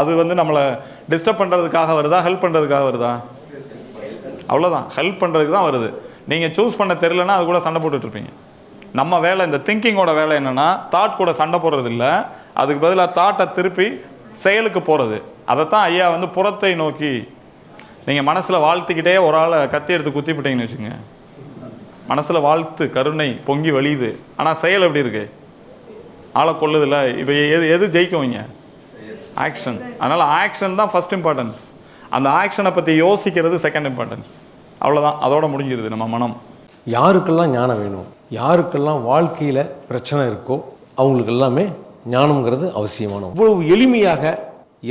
அது வந்து நம்மளை டிஸ்டர்ப் பண்ணுறதுக்காக வருதா ஹெல்ப் பண்ணுறதுக்காக வருதா? அவ்வளோதான் ஹெல்ப் பண்ணுறதுக்கு தான் வருது. நீங்கள் சூஸ் பண்ண தெரிலனா அது கூட சண்டை போட்டுட்ருப்பீங்க நம்ம வேலை இந்த திங்கிங்கோட வேலை என்னென்னா தாட் கூட சண்டை போடுறது இல்லை அதுக்கு பதிலாக தாட்டை திருப்பி செயலுக்கு போகிறது அதைத்தான் ஐயா வந்து புறத்தை நோக்கி நீங்கள் மனசில் வாழ்த்துக்கிட்டே ஒரு ஆளை கத்தி எடுத்து குத்தி விட்டீங்கன்னு வச்சுங்க மனசில் வாழ்த்து கருணை பொங்கி வழியுது. ஆனால் செயல் எப்படி இருக்குது ஆளை கொள்ளுதில்ல இப்போ எது எது ஜெயிக்குவீங்க ஆக்ஷன் அதனால் ஆக்ஷன் தான் ஃபர்ஸ்ட் இம்பார்ட்டன்ஸ் அந்த ஆக்ஷனை பற்றி யோசிக்கிறது செகண்ட் இம்பார்ட்டன்ஸ் அவ்வளோதான் அதோட முடிஞ்சிருது நம்ம மனம். யாருக்கெல்லாம் ஞானம் வேணும் யாருக்கெல்லாம் வாழ்க்கையில் பிரச்சனை இருக்கோ அவங்களுக்கு எல்லாமே ஞானம்ங்கிறது அவசியமான இவ்வளவு எளிமையாக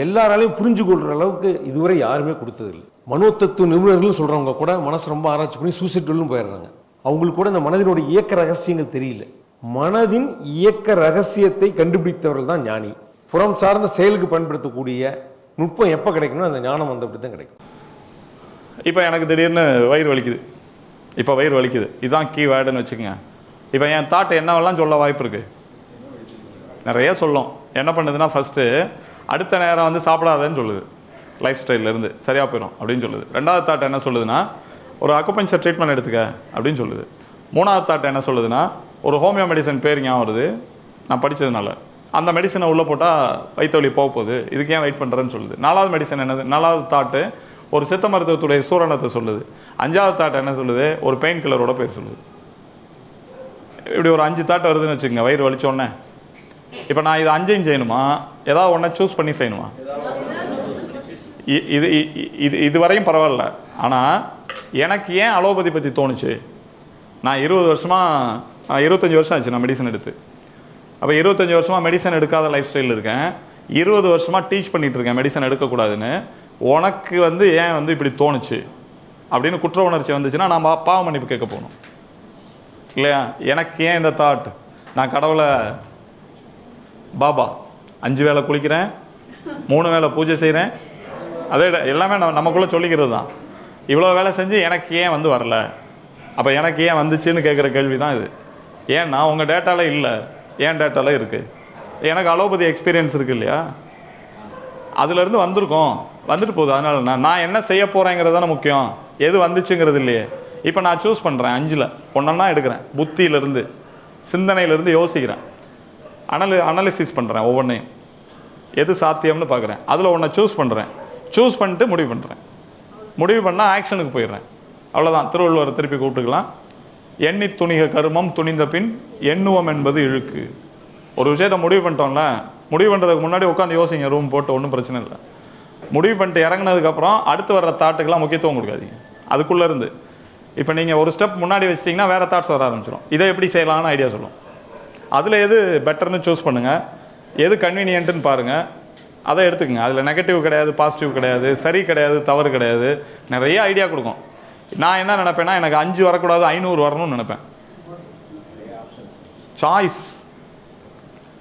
எல்லாராலையும் புரிஞ்சு கொள்கிற அளவுக்கு இதுவரை யாருமே கொடுத்ததில்லை. மனோத்தத்துவ நிபுணர்கள் சொல்கிறவங்க கூட மனசு ரொம்ப ஆராய்ச்சி பண்ணி சூசைட்டும் போயிடுறாங்க. அவங்களுக்கு கூட இந்த மனதினுடைய இயக்க ரகசியங்கள் தெரியல. மனதின் இயக்க ரகசியத்தை கண்டுபிடித்தவர்கள் தான் ஞானி. புறம் சார்ந்த செயலுக்கு பயன்படுத்தக்கூடிய நுட்பம் எப்போ கிடைக்கணும் அந்த ஞானம் வந்தபடி தான் கிடைக்கும். இப்போ எனக்கு திடீர்னு வயிறு வலிக்குது. இப்போ வயிறு வலிக்குது. இதுதான் கீ வேர்டுன்னு வச்சுக்கோங்க. இப்போ என் தாட் என்னவெல்லாம் சொல்ல வாய்ப்பு இருக்குது நிறைய சொல்லும். என்ன பண்ணுதுன்னா ஃபஸ்ட்டு அடுத்த நேரம் வந்து சாப்பிடாதேன்னு சொல்லுது. லைஃப் ஸ்டைல்லேருந்து சரியாக போயிடும் அப்படின்னு சொல்லுது. ரெண்டாவது தாட் என்ன சொல்லுதுன்னா ஒரு அக்குபஞ்சர் ட்ரீட்மெண்ட் எடுத்துக்க அப்படின்னு சொல்லுது. மூணாவது தாட் என்ன சொல்லுதுன்னா ஒரு ஹோமியோ மெடிசன் பேர் ஞாபகம் வருது. நான் படித்ததுனால அந்த மெடிசனை உள்ளே போட்டால் வயிற்று வலி போக போகுது. இதுக்கு ஏன் வெயிட் பண்ணுறேன்னு சொல்லுது. நாலாவது மெடிசன் என்னது? நாலாவது தாட்டு ஒரு சித்த மருத்துவத்துடைய சூரணத்தை சொல்லுது. அஞ்சாவது தாட் என்ன சொல்லுது? ஒரு பெயின் கில்லரோட பேர் சொல்லுது. இப்படி ஒரு அஞ்சு தாட் வருதுன்னு வச்சுக்கோங்க வயிறு வலிச்சோடனே இப்போ நான் இது அஞ்சையும் செய்யணுமா? ஏதாவது ஒன்றை சூஸ் பண்ணி செய்யணுமா? இ- இது இது இது வரையும் பரவாயில்ல. ஆனால் எனக்கு ஏன் அலோபதி பற்றி தோணுச்சு? நான் இருபது வருஷமாக இருபத்தஞ்சி வருஷம் ஆச்சு நான் மெடிசன் எடுத்து. அப்போ இருபத்தஞ்சி வருஷமாக மெடிசன் எடுக்காத லைஃப் ஸ்டைலில் இருக்கேன். இருபது வருஷமாக டீச் பண்ணிகிட்டு இருக்கேன் மெடிசன் எடுக்கக்கூடாதுன்னு. உனக்கு வந்து ஏன் வந்து இப்படி தோணுச்சு? அப்படின்னு குற்ற உணர்ச்சி வந்துச்சுன்னா நான் பா- பாவ மன்னிப்பு கேட்க போகணும். இல்லையா? எனக்கு ஏன் இந்த தாட் நான் கடவுளை பாபா அஞ்சு வேளை குளிக்கிறேன் மூணு வேளை பூஜை செய்கிறேன் அதே எல்லாமே நம்ம நமக்குள்ளே சொல்லிக்கிறது தான். இவ்வளோ வேலை செஞ்சு எனக்கு ஏன் வந்து வரல? அப்போ எனக்கு ஏன் வந்துச்சுன்னு கேட்குற கேள்வி தான் இது ஏன்னா உங்கள் டேட்டாவில் இல்லை? ஏன் டேட்டாலாம் இருக்குது எனக்கு அலோபதி எக்ஸ்பீரியன்ஸ் இருக்கு இல்லையா? அதுலேருந்து வந்திருக்கோம். வந்துட்டு போகுது. அதனால நான் நான் என்ன செய்ய போகிறேங்கிறது தானே முக்கியம். எது வந்துச்சுங்கிறது இல்லையே. இப்போ நான் சூஸ் பண்ணுறேன் அஞ்சில். ஒன்றா எடுக்கிறேன். புத்தியிலேருந்து சிந்தனையிலேருந்து யோசிக்கிறேன். அனலி அனலிசிஸ் பண்ணுறேன் ஒவ்வொன்றையும் எது சாத்தியம்னு பார்க்குறேன் அதில் ஒன்றை சூஸ் பண்ணுறேன் சூஸ் பண்ணிட்டு முடிவு பண்ணுறேன் முடிவு பண்ணால் ஆக்ஷனுக்கு போயிடுறேன். அவ்வளோதான் திருவள்ளுவர் திருப்பி கூப்பிட்டுக்கலாம். எண்ணி துணிக கருமம் துணிந்த பின் எண்ணுவம் என்பது இழுக்கு. ஒரு விஷயத்தை முடிவு பண்ணிட்டோம்ல முடிவு பண்ணுறதுக்கு முன்னாடி உட்காந்து யோசிங்க ரூம் போட்டு ஒன்றும் பிரச்சனை இல்லை. முடிவு பண்ணிட்டு இறங்குனதுக்கப்புறம் அடுத்து வர்ற தாட்டுக்கெல்லாம் முக்கியத்துவம் கொடுக்காதீங்க. அதுக்குள்ளே இருந்து. இப்போ நீங்கள் ஒரு ஸ்டெப் முன்னாடி வச்சிட்டிங்கன்னா வேறு தாட்ஸ் வர ஆரம்பிச்சிடும் இதை எப்படி செய்யலாம்னு ஐடியா சொல்லும். அதில் எது பெட்டர்னு சூஸ் பண்ணுங்கள் எது கன்வீனியன்ட்டுன்னு பாருங்கள் அதை எடுத்துக்கங்க. அதில் நெகட்டிவ் கிடையாது பாசிட்டிவ் கிடையாது சரி கிடையாது தவறு கிடையாது. நிறைய ஐடியா கொடுக்கும். நான் என்ன நினப்பேன்னா எனக்கு அஞ்சு வரக்கூடாது ஐநூறு வரணும்னு நினைப்பேன். சாய்ஸ்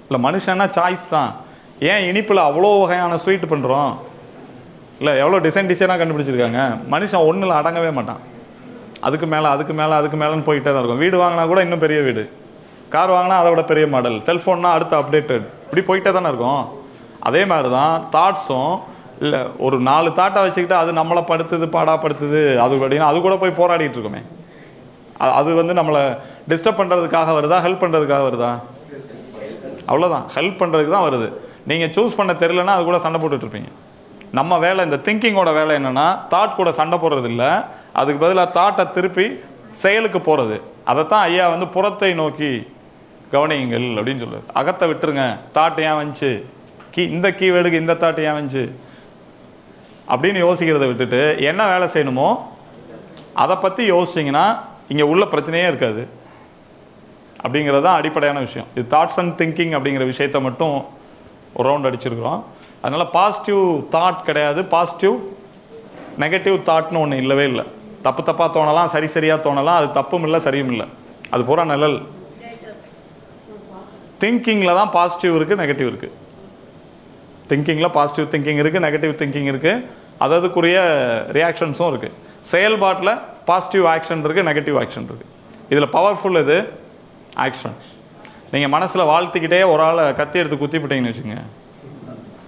இல்லை மனுஷன்னா சாய்ஸ் தான். ஏன் இனிப்பில் அவ்வளோ வகையான ஸ்வீட் பண்ணுறோம் இல்லை எவ்வளோ டிசைன் டிசைனாக கண்டுபிடிச்சிருக்காங்க? மனுஷன் ஒன்றில் அடங்கவே மாட்டான். அதுக்கு மேலே அதுக்கு மேலே அதுக்கு மேலேன்னு போயிட்டே தான் இருக்கும். வீடு வாங்கினா கூட இன்னும் பெரிய வீடு. கார் வாங்கினா அதை விட பெரிய மாடல் செல்ஃபோன்னா அடுத்த அப்டேட்டட் இப்படி போயிட்டே தானே இருக்கும். அதே மாதிரி தான் தாட்ஸும் இல்லை ஒரு நாலு தாட்டை வச்சுக்கிட்டு அது நம்மளை படுத்துது பாடாப்படுத்துது அது அப்படின்னா அது கூட போய் போராடிட்டு இருக்குமே. அது வந்து நம்மளை டிஸ்டர்ப் பண்ணுறதுக்காக வருதா ஹெல்ப் பண்ணுறதுக்காக வருதா? அவ்வளோதான் ஹெல்ப் பண்ணுறதுக்கு தான் வருது. நீங்கள் சூஸ் பண்ண தெரிலனா அது கூட சண்டை போட்டுட்ருப்பீங்க நம்ம வேலை இந்த திங்கிங்கோட வேலை என்னென்னா தாட் கூட சண்டை போடுறது இல்லை அதுக்கு பதிலாக தாட்டை திருப்பி செயலுக்கு போகிறது அதைத்தான் ஐயா வந்து புறத்தை நோக்கி கவனியுங்கள் அப்படின்னு சொல்லுவார் அகத்தை விட்டுருங்க. தாட் ஏன் வந்துச்சு? கீ இந்த கீவேர்டுக்கு இந்த தாட் ஏன் வந்துச்சு? அப்படின்னு யோசிக்கிறத விட்டுட்டு என்ன வேலை செய்யணுமோ அதை பற்றி யோசிச்சிங்கன்னா இங்கே உள்ள பிரச்சனையே இருக்காது. அப்படிங்கிறது தான் அடிப்படையான விஷயம். இது தாட்ஸ் அண்ட் திங்கிங் அப்படிங்கிற விஷயத்தை மட்டும் ஒரு ரவுண்ட் அடிச்சிருக்கிறோம். அதனால் பாசிட்டிவ் தாட் கிடையாது. பாசிட்டிவ் நெகட்டிவ் தாட்னு ஒன்று இல்லவே இல்லை. தப்பு தப்பாக தோணலாம் சரி சரியாக தோணலாம். அது தப்பும் இல்லை சரியும் இல்லை. அது பூரா நிழல். திங்கிங்கில் தான் பாசிட்டிவ் இருக்குது நெகட்டிவ் இருக்குது திங்கிங்கில் பாசிட்டிவ் திங்கிங் இருக்குது நெகட்டிவ் திங்கிங் இருக்குது அததுக்குரிய ரியாக்ஷன்ஸும் இருக்குது செயல்பாட்டில் பாசிட்டிவ் ஆக்ஷன் இருக்குது நெகட்டிவ் ஆக்ஷன் இருக்குது இதில் பவர்ஃபுல் இது ஆக்ஷன் நீங்கள் மனசில் வாழ்த்திக்கிட்டே ஒரு ஆளை கத்தி எடுத்து குத்திப்பிட்டீங்கன்னு வச்சுங்க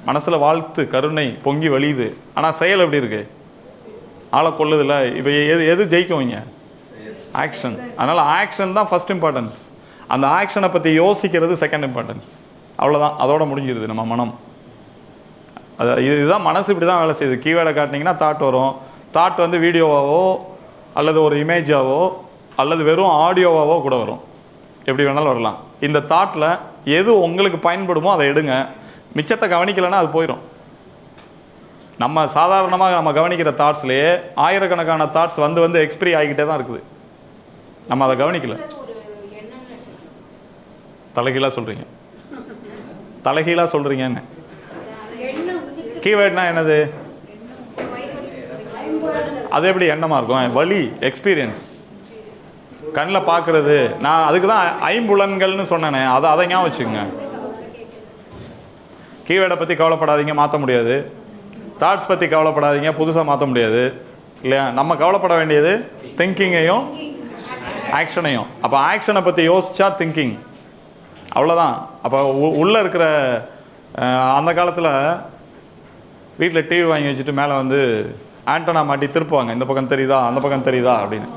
மனசில் வாழ்த்து கருணை பொங்கி வழியுது. ஆனால் செயல் எப்படி இருக்குது ஆளை கொள்ளுதில்ல இப்போ எது எது ஜெயிக்குவீங்க ஆக்ஷன் அதனால் ஆக்ஷன் தான் ஃபர்ஸ்ட் இம்பார்ட்டன்ஸ் அந்த ஆக்ஷனை பற்றி யோசிக்கிறது செகண்ட் இம்பார்ட்டன்ஸ் அவ்வளோதான் அதோட முடிஞ்சிருது நம்ம மனம். அது இதுதான் மனசு இப்படி தான் வேலை செய்யுது. கீவேர்டை காட்டினீங்கன்னா தாட் வரும். தாட் வந்து வீடியோவாவோ அல்லது ஒரு இமேஜாவோ அல்லது வெறும் ஆடியோவாவோ கூட வரும். எப்படி வேணாலும் வரலாம். இந்த தாட்டில் எது உங்களுக்கு பயன்படுமோ அதை எடுங்க. மிச்சத்தை கவனிக்கலைன்னா அது போயிடும் நம்ம சாதாரணமாக நம்ம கவனிக்கிற தாட்ஸ்லேயே ஆயிரக்கணக்கான தாட்ஸ் வந்து வந்து எக்ஸ்பிரி ஆகிக்கிட்டே தான் இருக்குது. நம்ம அதை கவனிக்கல. தலைகீழாக சொல்கிறீங்க தலைகீழாக சொல்கிறீங்கன்னு கீவேர்ட்னா என்னது? அது எப்படி எண்ணமாக இருக்கும்? வலி எக்ஸ்பீரியன்ஸ் கண்ணில் பார்க்குறது. நான் அதுக்கு தான் ஐம்புலன்கள்னு சொன்னேனே. அதை அதை ஞாபகம் வச்சுக்கோங்க. கீவேர்டை பற்றி கவலைப்படாதீங்க மாற்ற முடியாது. தாட்ஸ் பற்றி கவலைப்படாதீங்க புதுசாக மாற்ற முடியாது. இல்லையா? நம்ம கவலைப்பட வேண்டியது திங்கிங்கையும் ஆக்ஷனையும் அப்போ ஆக்ஷனை பற்றி யோசிச்சா திங்கிங் அவ்வளோதான் அப்போ உள்ளே இருக்கிற அந்த காலத்தில் வீட்டில் டிவி வாங்கி வச்சுட்டு மேலே வந்து ஆண்டனா மாட்டி திருப்புவாங்க. இந்த பக்கம் தெரியுதா? அந்த பக்கம் தெரியுதா? அப்படின்னு.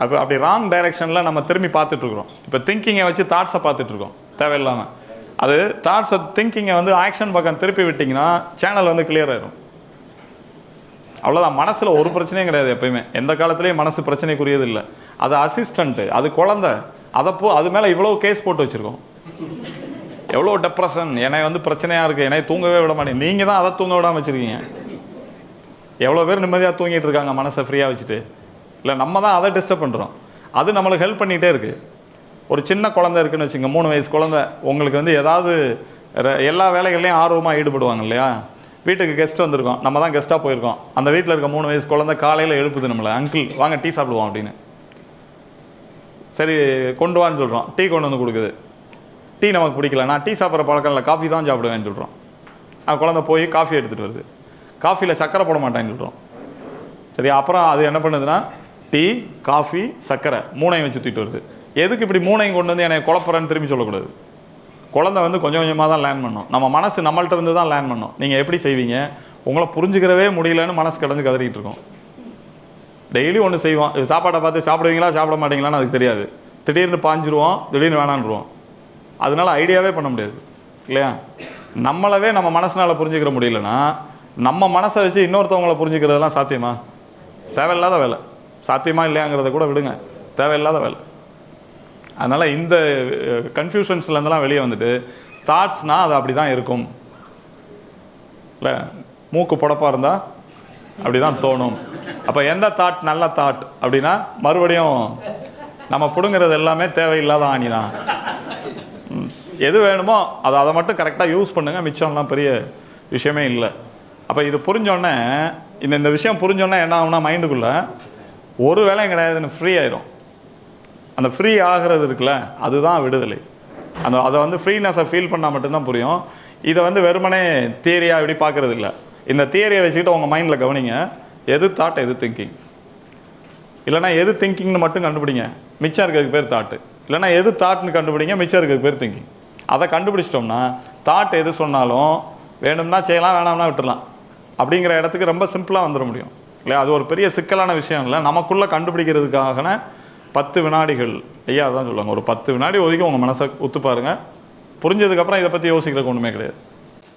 அப்போ அப்படி ராங் டைரெக்ஷனில் நம்ம திரும்பி பார்த்துட்ருக்குறோம் இப்போ திங்கிங்கை வச்சு தாட்ஸை பார்த்துட்ருக்கோம் தேவையில்லாமல் அது தாட்ஸை திங்கிங்கை வந்து ஆக்ஷன் பக்கம் திருப்பி விட்டிங்கன்னா சேனல் வந்து கிளியர் ஆயிரும். அவ்வளோதான் மனசில் ஒரு பிரச்சனையும் கிடையாது எப்பயுமே. எந்த காலத்துலேயும் மனசு பிரச்சனைக்குரியது இல்லை. அது அசிஸ்டண்ட்டு அது குழந்தை. அதை போ அது மேலே இவ்வளோ கேஸ் போட்டு வச்சுருக்கோம். எவ்வளோ டெப்ரெஷன் என்னை வந்து பிரச்சனையாக இருக்குது என்னை தூங்கவே விட மாட்டேன் நீங்கள் தான் அதை தூங்க விடாமல் வச்சுருக்கீங்க. எவ்வளோ பேர் நிம்மதியாக தூங்கிட்டு இருக்காங்க மனசை ஃப்ரீயாக வச்சுட்டு. இல்லை நம்ம தான் அதை டிஸ்டர்ப் பண்ணுறோம் அது நம்மளுக்கு ஹெல்ப் பண்ணிகிட்டே இருக்குது ஒரு சின்ன குழந்த இருக்குன்னு வச்சுங்க மூணு வயசு குழந்த உங்களுக்கு வந்து ஏதாவது எல்லா வேலைகள்லையும் ஆர்வமாக ஈடுபடுவாங்க இல்லையா? வீட்டுக்கு கெஸ்ட் வந்திருக்கோம். நம்ம தான் கெஸ்ட்டாக போயிருக்கோம். அந்த வீட்டில் இருக்க மூணு வயசு குழந்த காலையில் எழுப்புது நம்மளை. அங்கிள் வாங்க டீ சாப்பிடுவோம் அப்படின்னு. சரி கொண்டு வான்னு சொல்கிறோம் டீ கொண்டு வந்து கொடுக்குது. டீ நமக்கு பிடிக்கல. நான் டீ சாப்பிட்ற பழக்கம் இல்லை காஃபி தான் சாப்பிடுவேன்னு சொல்கிறோம் அந்த குழந்தை போய் காஃபி எடுத்துகிட்டு வருது. காஃபியில் சக்கரை போட மாட்டேன்னு சொல்கிறோம் சரி அப்புறம் அது என்ன பண்ணுதுன்னா டீ காஃபி சக்கரை மூணையும் வச்சு தூக்கிட்டு வருது. எதுக்கு இப்படி மூணையும் கொண்டு வந்து என்னை குழப்பறேன்னு திரும்பி சொல்லக்கூடாது? குழந்தை வந்து கொஞ்சம் கொஞ்சமாக தான் லேர்ன் பண்ணும். நம்ம மனசு நம்மள்ட்ட இருந்து தான் லேர்ன் பண்ணும். நீங்கள் எப்படி செய்வீங்க? உங்களை புரிஞ்சுக்கிறவே முடியலன்னு மனசு கிடந்து கதறிக்கிட்டு இருக்கோம். டெய்லி ஒன்று செய்வோம். இது சாப்பாடை பார்த்து சாப்பிடுவீங்களா சாப்பிட மாட்டீங்களான்னு அதுக்கு தெரியாது. திடீர்னு பாஞ்சிருவோம் திடீர்னு வேணான்ருவோம். அதனால் ஐடியாவே பண்ண முடியாது. இல்லையா? நம்மளவே நம்ம மனசினால் புரிஞ்சுக்கிற முடியலன்னா நம்ம மனசை வச்சு இன்னொருத்தவங்களை புரிஞ்சுக்கிறதெல்லாம் சாத்தியமா? தேவையில்லாத வேலை. சாத்தியமா இல்லையாங்கிறத கூட விடுங்க. தேவையில்லாத வேலை. அதனால் இந்த கன்ஃபியூஷன்ஸ்லேருந்துலாம் வெளியே வந்துட்டு தாட்ஸ்னால் அது அப்படி தான் இருக்கும். இல்லை மூக்கு புடப்பாக இருந்தால் அப்படி தான் தோணும். அப்போ எந்த தாட் நல்ல தாட் அப்படின்னா மறுபடியும் நம்ம பிடுங்கிறது எல்லாமே தேவையில்லாத ஆணி தான் எது வேணுமோ அதை அதை மட்டும் கரெக்டாக யூஸ் பண்ணுங்கள் மிச்சம்லாம் பெரிய விஷயமே இல்லை. அப்போ இது புரிஞ்சோடனே இந்த இந்த விஷயம் புரிஞ்சோடனே என்ன ஆகும்னா மைண்டுக்குள்ளே ஒரு வேலையும் கிடையாதுன்னு ஃப்ரீ ஆயிரும். அந்த ஃப்ரீ ஆகிறது இருக்குல்ல அதுதான் விடுதலை. அந்த அதை வந்து ஃப்ரீனஸை ஃபீல் பண்ணால் மட்டும்தான் புரியும். இதை வந்து வெறுமனே தியரியாக இப்படி பார்க்குறது இல்லை. இந்த தியரியை வச்சுக்கிட்டு உங்கள் மைண்டில் கவனிங்க. எது தாட் எது திங்கிங் இல்லைனா எது திங்கிங்னு மட்டும் கண்டுபிடிங்க. மிச்சம் இருக்கிறதுக்கு பேர் தாட்டு இல்லைனா எது தாட்னு கண்டுபிடிங்க மிச்சம் இருக்கிறதுக்கு பேர் திங்கிங் அதை கண்டுபிடிச்சிட்டோம்னா தாட் எது சொன்னாலும் வேணும்னா செய்யலாம் வேணாம்னா விட்டுடலாம் அப்படிங்கிற இடத்துக்கு ரொம்ப சிம்பிளாக வந்துட முடியும். இல்லையா? அது ஒரு பெரிய சிக்கலான விஷயம் இல்லை. நமக்குள்ளே கண்டுபிடிக்கிறதுக்காகன பத்து வினாடிகள். ஐயா அதான் சொல்லுவாங்க. ஒரு பத்து வினாடி ஒதுக்கி உங்கள் மனசை ஒத்து பாருங்க. புரிஞ்சதுக்கப்புறம் இதை பற்றி யோசிக்கிறதுக்கு ஒன்றுமே கிடையாது.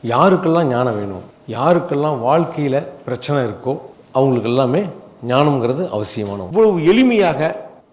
யாருக்கெல்லாம் ஞானம் வேணும்? யாருக்கெல்லாம் வாழ்க்கையில் பிரச்சனை இருக்கோ அவங்களுக்கு எல்லாமே ஞானம்ங்கிறது அவசியமான இவ்வளவு எளிமையாக